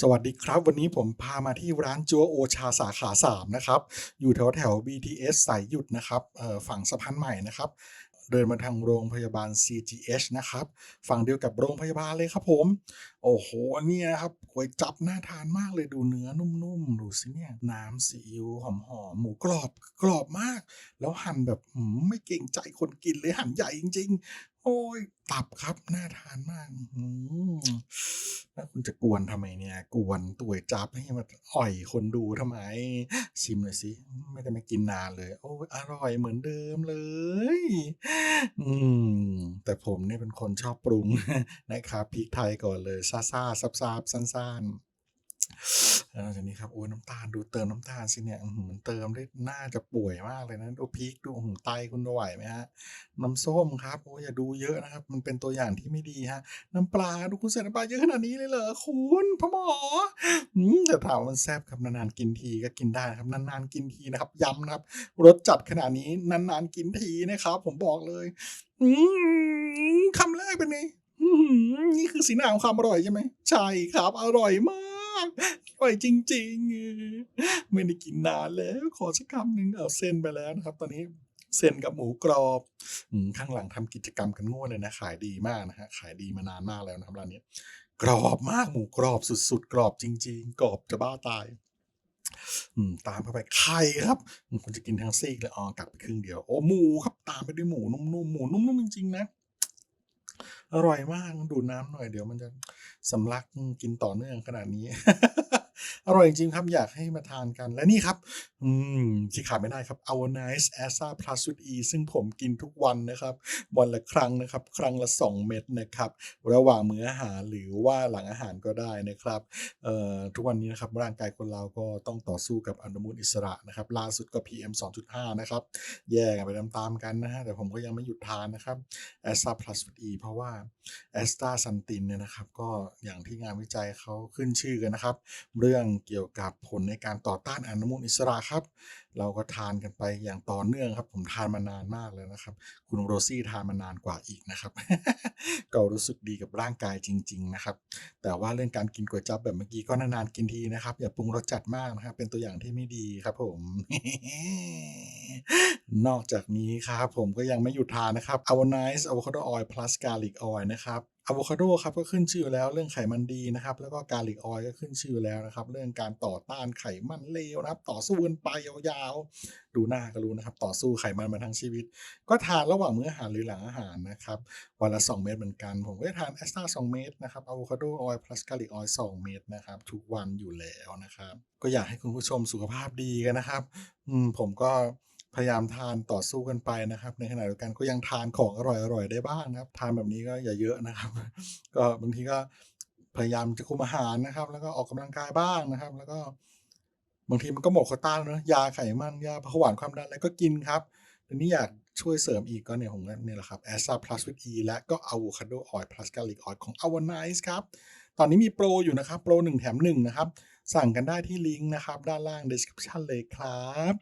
สวัสดีครับ วันนี้ผมพามาที่ร้านจัวโอชาสาขา 3 นะครับ อยู่แถวแถว BTS สายหยุดนะครับฝั่งสะพานใหม่นะครับ เดินมาทางโรงพยาบาล CGH นะครับ ฝั่งเดียวกับโรงพยาบาลเลยครับผม โอ้โหอันเนี้ยครับก๋วยจับน่าทานมากเลยดูเนื้อนุ่มๆ ดูสิเนี่ย น้ำซีอิ๊วหอมๆ หมูกรอบกรอบมาก แล้วหั่นแบบไม่เกรงใจคนกินเลยหั่นใหญ่จริง ๆ โอ้ยตับครับน่าทานมากอื แล้วคุณจะกวนทำไมเนี่ย กวนตั๋วยจับให้มาอ่อยคนดูทำไม ชิมหน่อยสิ ไม่ได้มากินนานเลย โอ้อร่อยเหมือนเดิมเลย อืม แต่ผมเนี่ยเป็นคนชอบปรุงนะครับพริกไทยก่อนเลยซาซาๆซับๆซ่านๆ แล้วหลังจากนี้ครับโอ้ยน้ำตาลดูเติมน้ำตาลสิเนี่ยอื้อฮือเติมได้น่าจะป่วยมากเลยนะดูพริกดูอื้อฮือไตคุณไหวไหมฮะน้ำส้มครับโอ้ยอย่าดูเยอะนะครับ มันเป็นตัวอย่างที่ไม่ดีฮะน้ำปลาดูคุณใส่น้ำปลาเยอะขนาดนี้เลยเหรอคุณพ่อหมออืมแต่ถามว่ามันแซ่บครับนานๆกินทีก็กินได้ครับนานๆกินทีนะครับย้ำนะครับรสจัดขนาดนี้นานๆกินทีนะครับ ผมบอกเลยอืมคำแรกเป็นไงนี่คือสีหน้าของความอร่อยใช่ไหมใช่ครับ อร่อยมาก ร่อยจริง ๆ ไม่ได้กินนานแล้ว ขอสักคำหนึ่งเอาเส้นไปแล้วนะครับ ตอนนี้เส้นกับหมูกรอบข้างหลังทำกิจกรรมกันง่วนเลยนะ ขายดีมากนะฮะ ขายดีมานานมากแล้วนะครับร้านนี้ กรอบมากหมูกรอบสุดๆ กรอบจริง ๆ กรอบจะบ้าตาย อืม ตามเข้าไปไข่ครับคุณจะกินทั้งซีกเลยอ๋อกัดไปครึ่งเดียว โอ้หมูครับตามไปด้วยหมูนุ่มๆหมูนุ่มๆจริงๆนะอร่อยมากดูดน้ำหน่อยเดี๋ยวมันจะสำลักกินต่อเนื่องขนาดนี้ อร่อยจริงครับอยากให้มาทานกันและนี่ครับอืมที่ขาดไม่ได้ครับ Our Nice a s a Plus with E ซึ่งผมกินทุกวันนะครับ วันละครั้งนะครับ ครั้งละ 2 เม็ดนะครับ ระหว่างมื้ออาหารหรือว่าหลังอาหารก็ได้นะครับเอ่อทุกวันนี้นะครับร่างกายคนเราก็ต้องต่อสู้กับอนุมูลอิสระนะครับล่าสุดก็ PM 2.5 นะครับ แย่กันไปตามๆกันนะฮะแต่ผมก็ยังไม่หยุดทานนะครับ a s a Plus with E เพราะว่า a s t a ซันตินเนี่ยนะครับก็อย่างที่งานวิจัยเขาขึ้นชื่อกันนะครับ เรื่องเกี่ยวกับผลในการต่อต้านอนุมูลอิสระครับ เราก็ทานกันไปอย่างต่อเนื่องครับ ผมทานมานานมากเลยนะครับ คุณโรซี่ทานมานานกว่าอีกนะครับ ก็รู้สึกดีกับร่างกายจริง ๆ นะครับ แต่ว่าเรื่องการกินก๋วยจั๊บแบบเมื่อกี้ก็นานๆกินทีนะครับ อย่าปรุงรสจัดมากนะครับ เป็นตัวอย่างที่ไม่ดีครับ ผม นอกจากนี้ครับผมก็ยังไม่หยุดทานนะครับ Our Nice Avocado Oil Plus Garlic Oil นะครับ อะโวคาโดครับก็ขึ้นชื่ออยู่แล้วเรื่องไขมันดีนะครับ แล้วก็กาลิกออยก็ขึ้นชื่ออยู่แล้วนะครับ เรื่องการต่อต้านไขมันเลวนะครับ ต่อสู้กันไปยาวๆ ดูหน้าก็รู้นะครับ ต่อสู้ไขมันมาทั้งชีวิต ก็ทานระหว่างมื้ออาหารหรือหลังอาหารนะครับ วันละ 2 เม็ดเหมือนกัน ผมก็ทานแอสตา2เม็ดนะครับอะโวคาโดออยล์ plus กาลิกออยล์2เม็ดนะครับทุกวันอยู่แล้วนะครับ ก็อยากให้คุณผู้ชมสุขภาพดีกันนะครับ อืมผมก็ พยายามทานต่อสู้กันไปนะครับ ในขณะเดียวกันก็ยังทานของอร่อยๆได้บ้างนะครับ ทานแบบนี้ก็อย่าเยอะนะครับ ก็บางทีก็พยายามจะคุมอาหารนะครับ แล้วก็ออกกำลังกายบ้างนะครับ แล้วก็บางทีมันก็หมดโควต้าแล้วเนอะยาไขมันยาเบาหวานความดันอะไรก็กินครับทีนี้อยากช่วยเสริมอีกก็เนี่ยผมก็เนี่ยแหละครับ a s a Plus with E และก็ Avocado Oil Plus Garlic Oil ของ Our Nice ครับ ตอนนี้มีโปรอยู่นะครับ โปร 1 แถม 1 นะครับ สั่งกันได้ที่ลิงก์นะครับ ด้านล่าง description เลยครับ